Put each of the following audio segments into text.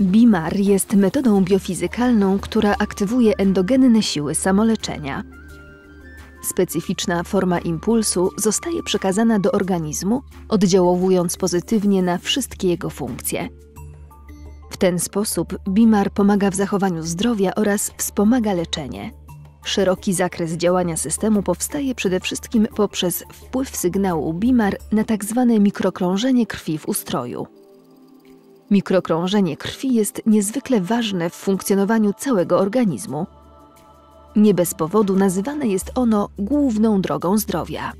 BIMAR jest metodą biofizykalną, która aktywuje endogenne siły samoleczenia. Specyficzna forma impulsu zostaje przekazana do organizmu, oddziałowując pozytywnie na wszystkie jego funkcje. W ten sposób BIMAR pomaga w zachowaniu zdrowia oraz wspomaga leczenie. Szeroki zakres działania systemu powstaje przede wszystkim poprzez wpływ sygnału BIMAR na tzw. Tak mikrokrążenie krwi w ustroju. Mikrokrążenie krwi jest niezwykle ważne w funkcjonowaniu całego organizmu. Nie bez powodu nazywane jest ono główną drogą zdrowia.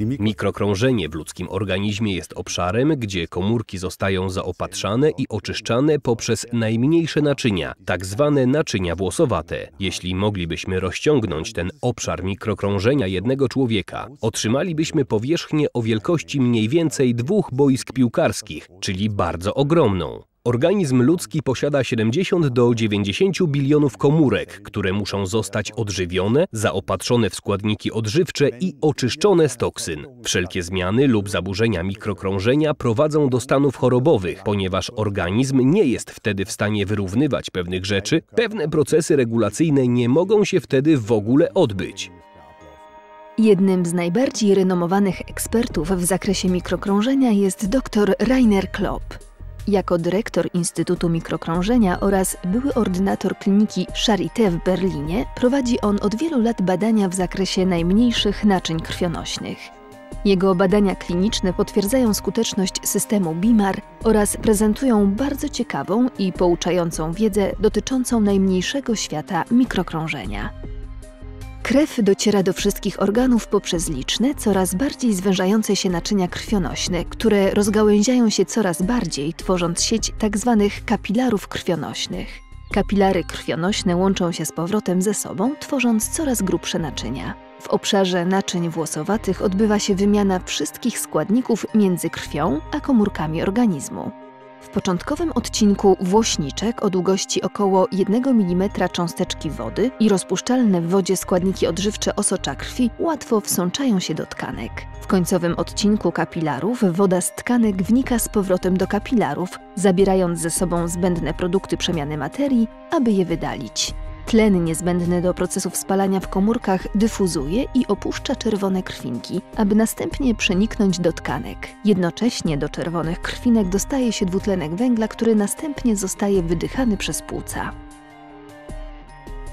Mikrokrążenie w ludzkim organizmie jest obszarem, gdzie komórki zostają zaopatrzane i oczyszczane poprzez najmniejsze naczynia, tak zwane naczynia włosowate. Jeśli moglibyśmy rozciągnąć ten obszar mikrokrążenia jednego człowieka, otrzymalibyśmy powierzchnię o wielkości mniej więcej dwóch boisk piłkarskich, czyli bardzo ogromną. Organizm ludzki posiada 70 do 90 bilionów komórek, które muszą zostać odżywione, zaopatrzone w składniki odżywcze i oczyszczone z toksyn. Wszelkie zmiany lub zaburzenia mikrokrążenia prowadzą do stanów chorobowych, ponieważ organizm nie jest wtedy w stanie wyrównywać pewnych rzeczy, pewne procesy regulacyjne nie mogą się wtedy w ogóle odbyć. Jednym z najbardziej renomowanych ekspertów w zakresie mikrokrążenia jest dr Rainer Klopp. Jako dyrektor Instytutu Mikrokrążenia oraz były ordynator kliniki Charité w Berlinie prowadzi on od wielu lat badania w zakresie najmniejszych naczyń krwionośnych. Jego badania kliniczne potwierdzają skuteczność systemu BIMAR oraz prezentują bardzo ciekawą i pouczającą wiedzę dotyczącą najmniejszego świata mikrokrążenia. Krew dociera do wszystkich organów poprzez liczne, coraz bardziej zwężające się naczynia krwionośne, które rozgałęziają się coraz bardziej, tworząc sieć tzw. Tak kapilarów krwionośnych. Kapilary krwionośne łączą się z powrotem ze sobą, tworząc coraz grubsze naczynia. W obszarze naczyń włosowatych odbywa się wymiana wszystkich składników między krwią a komórkami organizmu. W początkowym odcinku włośniczek o długości około 1 mm cząsteczki wody i rozpuszczalne w wodzie składniki odżywcze osocza krwi łatwo wsączają się do tkanek. W końcowym odcinku kapilarów woda z tkanek wnika z powrotem do kapilarów, zabierając ze sobą zbędne produkty przemiany materii, aby je wydalić. Tlen niezbędny do procesów spalania w komórkach dyfuzuje i opuszcza czerwone krwinki, aby następnie przeniknąć do tkanek. Jednocześnie do czerwonych krwinek dostaje się dwutlenek węgla, który następnie zostaje wydychany przez płuca.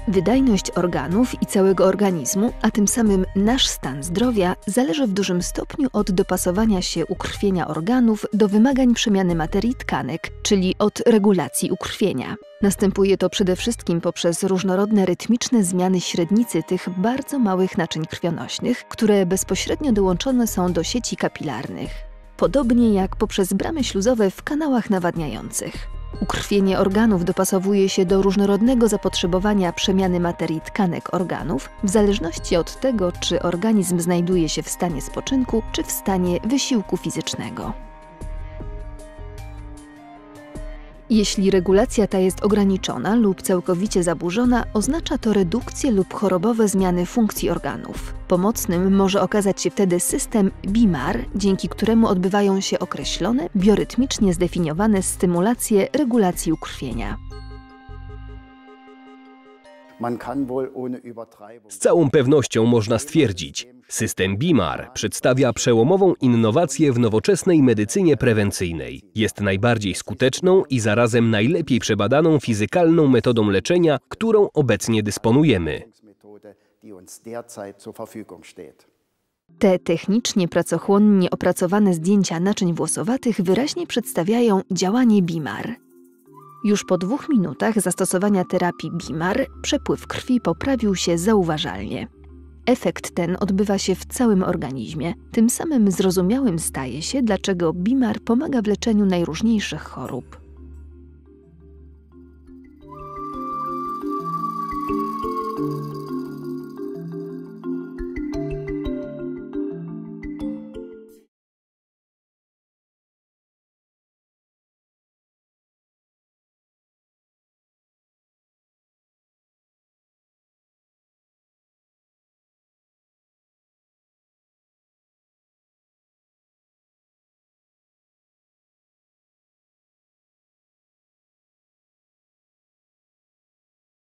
Wydajność organów i całego organizmu, a tym samym nasz stan zdrowia, zależy w dużym stopniu od dopasowania się ukrwienia organów do wymagań przemiany materii tkanek, czyli od regulacji ukrwienia. Następuje to przede wszystkim poprzez różnorodne rytmiczne zmiany średnicy tych bardzo małych naczyń krwionośnych, które bezpośrednio dołączone są do sieci kapilarnych. Podobnie jak poprzez bramy śluzowe w kanałach nawadniających. Ukrwienie organów dopasowuje się do różnorodnego zapotrzebowania przemiany materii tkanek organów, w zależności od tego, czy organizm znajduje się w stanie spoczynku, czy w stanie wysiłku fizycznego. Jeśli regulacja ta jest ograniczona lub całkowicie zaburzona, oznacza to redukcję lub chorobowe zmiany funkcji organów. Pomocnym może okazać się wtedy system BIMAR, dzięki któremu odbywają się określone, biorytmicznie zdefiniowane stymulacje regulacji ukrwienia. Z całą pewnością można stwierdzić, system BIMAR przedstawia przełomową innowację w nowoczesnej medycynie prewencyjnej. Jest najbardziej skuteczną i zarazem najlepiej przebadaną fizykalną metodą leczenia, którą obecnie dysponujemy. Te technicznie pracochłonnie opracowane zdjęcia naczyń włosowatych wyraźnie przedstawiają działanie BIMAR. Już po dwóch minutach zastosowania terapii BIMAR przepływ krwi poprawił się zauważalnie. Efekt ten odbywa się w całym organizmie, tym samym zrozumiałym staje się, dlaczego BIMAR pomaga w leczeniu najróżniejszych chorób.